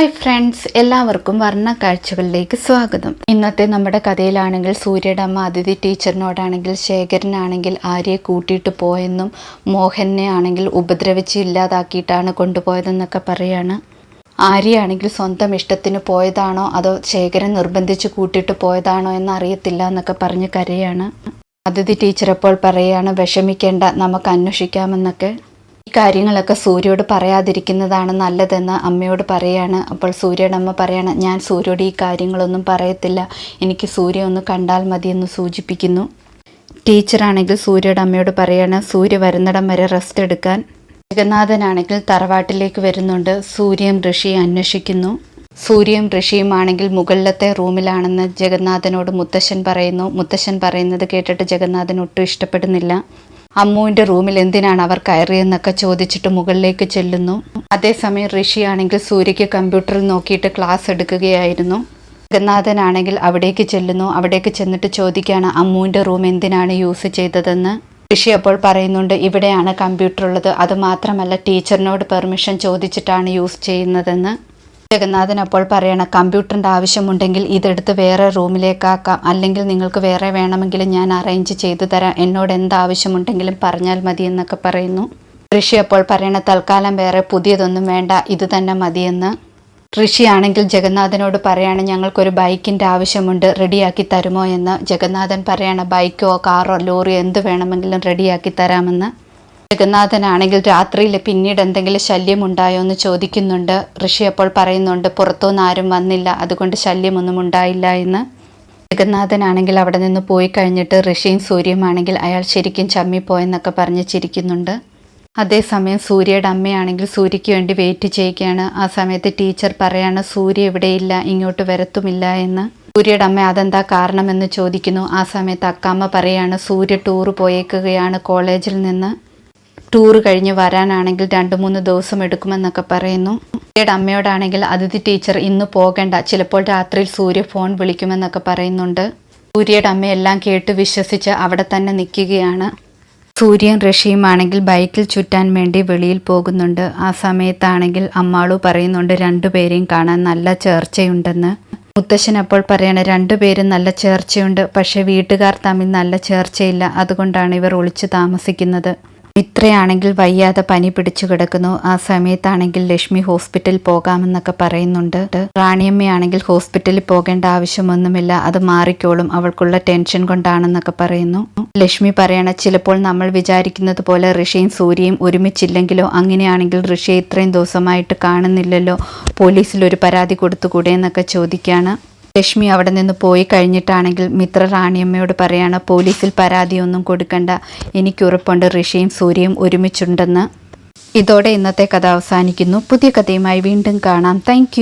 Hi friends എല്ലാവർക്കും വർണ കാഴ്ചകളിലേക്ക് സ്വാഗതം. ഇന്നത്തെ നമ്മുടെ കഥയിലാണെങ്കിൽ സൂര്യയുടെ അമ്മ അതിഥി ടീച്ചറിനോടാണെങ്കിൽ ശേഖരനാണെങ്കിൽ ആര്യെ കൂട്ടിയിട്ട് പോയെന്നും മോഹനെ ആണെങ്കിൽ ഉപദ്രവിച്ച് ഇല്ലാതാക്കിയിട്ടാണ് കൊണ്ടുപോയതെന്നൊക്കെ പറയാണ്. ആര്യാണെങ്കിൽ സ്വന്തം ഇഷ്ടത്തിന് പോയതാണോ അതോ ശേഖരൻ നിർബന്ധിച്ച് കൂട്ടിയിട്ട് പോയതാണോ എന്ന് അറിയത്തില്ല എന്നൊക്കെ പറഞ്ഞ് കരയാണ്. അതിഥി ടീച്ചർ അപ്പോൾ പറയുകയാണ് വിഷമിക്കേണ്ട നമുക്ക് അന്വേഷിക്കാമെന്നൊക്കെ. ഈ കാര്യങ്ങളൊക്കെ സൂര്യയോട് പറയാതിരിക്കുന്നതാണ് നല്ലതെന്ന് അമ്മയോട് പറയാണ്. അപ്പോൾ സൂര്യയുടെ അമ്മ പറയാണ് ഞാൻ സൂര്യോട് ഈ കാര്യങ്ങളൊന്നും പറയത്തില്ല. എനിക്ക് സൂര്യ ഒന്ന് കണ്ടാൽ മതിയെന്ന് സൂചിപ്പിക്കുന്നു. ടീച്ചറാണെങ്കിൽ സൂര്യയുടെ അമ്മയോട് പറയാണ് സൂര്യ വരുന്നിടം വരെ റെസ്റ്റ് എടുക്കാൻ. ജഗന്നാഥനാണെങ്കിൽ തറവാട്ടിലേക്ക് വരുന്നുണ്ട് സൂര്യം ഋഷിയെ അന്വേഷിക്കുന്നു. സൂര്യം ഋഷിയുമാണെങ്കിൽ മുകളിലത്തെ റൂമിലാണെന്ന് ജഗന്നാഥനോട് മുത്തശ്ശൻ പറയുന്നു. മുത്തശ്ശൻ പറയുന്നത് കേട്ടിട്ട് ജഗന്നാഥൻ ഒട്ടും ഇഷ്ടപ്പെടുന്നില്ല. അമ്മുവിന്റെ റൂമിൽ എന്തിനാണ് അവർ കയറിയെന്നൊക്കെ ചോദിച്ചിട്ട് മുകളിലേക്ക് ചെല്ലുന്നു. അതേസമയം ഋഷിയാണെങ്കിൽ സൂര്യയ്ക്ക് കമ്പ്യൂട്ടറിൽ നോക്കിയിട്ട് ക്ലാസ് എടുക്കുകയായിരുന്നു. ജഗന്നാഥനാണെങ്കിൽ അവിടേക്ക് ചെല്ലുന്നു. അവിടേക്ക് ചെന്നിട്ട് ചോദിക്കുകയാണ് അമ്മുവിന്റെ റൂം എന്തിനാണ് യൂസ് ചെയ്തതെന്ന്? ഋഷി അപ്പോൾ പറയുന്നുണ്ട് ഇവിടെയാണ് കമ്പ്യൂട്ടർ ഉള്ളത് അതുമാത്രമല്ല ടീച്ചറിനോട് പെർമിഷൻ ചോദിച്ചിട്ടാണ് യൂസ് ചെയ്യുന്നതെന്ന്. ജഗന്നാഥൻ അപ്പോൾ പറയണം കമ്പ്യൂട്ടറിന്റെ ആവശ്യമുണ്ടെങ്കിൽ ഇതെടുത്ത് വേറെ റൂമിലേക്കാക്കാം. അല്ലെങ്കിൽ നിങ്ങൾക്ക് വേറെ വേണമെങ്കിൽ ഞാൻ അറേഞ്ച് ചെയ്തു തരാം. എന്നോട് എന്താവശ്യമുണ്ടെങ്കിലും പറഞ്ഞാൽ മതി എന്നൊക്കെ പറയുന്നു. ഋഷി അപ്പോൾ പറയണ തൽക്കാലം വേറെ പുതിയതൊന്നും വേണ്ട. ഇത് തന്നെ മതിയെന്ന്. ഋഷിയാണെങ്കിൽ ജഗന്നാഥനോട് പറയാണ് ഞങ്ങൾക്കൊരു ബൈക്കിന്റെ ആവശ്യമുണ്ട്. റെഡിയാക്കി തരുമോ? എന്ന്. ജഗന്നാഥൻ പറയാണ് ബൈക്കോ കാറോ ലോറിയോ എന്ത് വേണമെങ്കിലും റെഡിയാക്കി തരാമെന്ന്. ജഗന്നാഥനാണെങ്കിൽ രാത്രിയിൽ പിന്നീട് എന്തെങ്കിലും ശല്യം ഉണ്ടായോ എന്ന് ചോദിക്കുന്നുണ്ട്. ഋഷി അപ്പോൾ പറയുന്നുണ്ട് പുറത്തുനിന്ന് ആരും വന്നില്ല. അതുകൊണ്ട് ശല്യമൊന്നും ഉണ്ടായില്ല എന്ന്. ജഗന്നാഥനാണെങ്കിൽ അവിടെ നിന്ന് പോയി കഴിഞ്ഞിട്ട് ഋഷിയും സൂര്യമാണെങ്കിൽ അയാൾ ശരിക്കും ചമ്മിപ്പോയെന്നൊക്കെ പറഞ്ഞ് ചിരിക്കുന്നുണ്ട്. അതേസമയം സൂര്യയുടെ അമ്മയാണെങ്കിൽ സൂര്യയ്ക്ക് വേണ്ടി വെയിറ്റ് ചെയ്യുകയാണ്. ആ സമയത്ത് ടീച്ചർ പറയാണ് സൂര്യ ഇവിടെയില്ല ഇങ്ങോട്ട് വരത്തുമില്ല എന്ന്. സൂര്യയുടെ അമ്മ അതെന്താ കാരണമെന്ന് ചോദിക്കുന്നു? ആ സമയത്ത് അക്കാമ്മ പറയാണ് സൂര്യ ടൂർ പോയേക്കുകയാണ് കോളേജിൽ നിന്ന്. ടൂർ കഴിഞ്ഞ് വരാനാണെങ്കിൽ രണ്ട് മൂന്ന് ദിവസം എടുക്കുമെന്നൊക്കെ പറയുന്നു. കുട്ടിയുടെ അമ്മയോടാണെങ്കിൽ അതിഥി ടീച്ചർ ഇന്ന് പോകണ്ട. ചിലപ്പോൾ രാത്രിയിൽ സൂര്യ ഫോൺ വിളിക്കുമെന്നൊക്കെ പറയുന്നുണ്ട്. സൂര്യയുടെ അമ്മയെല്ലാം കേട്ട് വിശ്വസിച്ച് അവിടെ തന്നെ നിൽക്കുകയാണ്. സൂര്യൻ ഋഷിയുമാണെങ്കിൽ ബൈക്കിൽ ചുറ്റാൻ വേണ്ടി വെളിയിൽ പോകുന്നുണ്ട്. ആ സമയത്താണെങ്കിൽ അമ്മാളു പറയുന്നുണ്ട് രണ്ടുപേരെയും കാണാൻ നല്ല ചേർച്ചയുണ്ടെന്ന്. മുത്തശ്ശൻ അപ്പോൾ പറയണ രണ്ടുപേരും നല്ല ചേർച്ചയുണ്ട് പക്ഷേ വീട്ടുകാർ തമ്മിൽ നല്ല ചേർച്ചയില്ല. അതുകൊണ്ടാണ് ഇവർ ഒളിച്ചു താമസിക്കുന്നത്. മിത്രയാണെങ്കിൽ വയ്യാതെ പനി പിടിച്ചു കിടക്കുന്നു. ആ സമയത്താണെങ്കിൽ ലക്ഷ്മി ഹോസ്പിറ്റൽ പോകാമെന്നൊക്കെ പറയുന്നുണ്ട്. റാണിയമ്മയാണെങ്കിൽ ഹോസ്പിറ്റലിൽ പോകേണ്ട ആവശ്യമൊന്നുമില്ല. അത് മാറിക്കോളും. അവൾക്കുള്ള ടെൻഷൻ കൊണ്ടാണെന്നൊക്കെ പറയുന്നു. ലക്ഷ്മി പറയണ ചിലപ്പോൾ നമ്മൾ വിചാരിക്കുന്നത് പോലെ ഋഷിയും സൂര്യയും ഒരുമിച്ചില്ലെങ്കിലോ? അങ്ങനെയാണെങ്കിൽ ഋഷിയെ ഇത്രയും ദിവസമായിട്ട് കാണുന്നില്ലല്ലോ? പോലീസിൽ ഒരു പരാതി കൊടുത്തുകൂടെ എന്നൊക്കെ ചോദിക്കാണ്. ലക്ഷ്മി അവിടെ നിന്ന് പോയി കഴിഞ്ഞിട്ടാണെങ്കിൽ മിത്ര റാണിയമ്മയോട് പറയാണ് പോലീസിൽ പരാതിയൊന്നും കൊടുക്കണ്ട. എനിക്കുറപ്പുണ്ട് ഋഷിയും സൂര്യയും ഒരുമിച്ചുണ്ടെന്ന്. ഇതോടെ ഇന്നത്തെ കഥ അവസാനിക്കുന്നു. പുതിയ കഥയുമായി വീണ്ടും കാണാം. താങ്ക്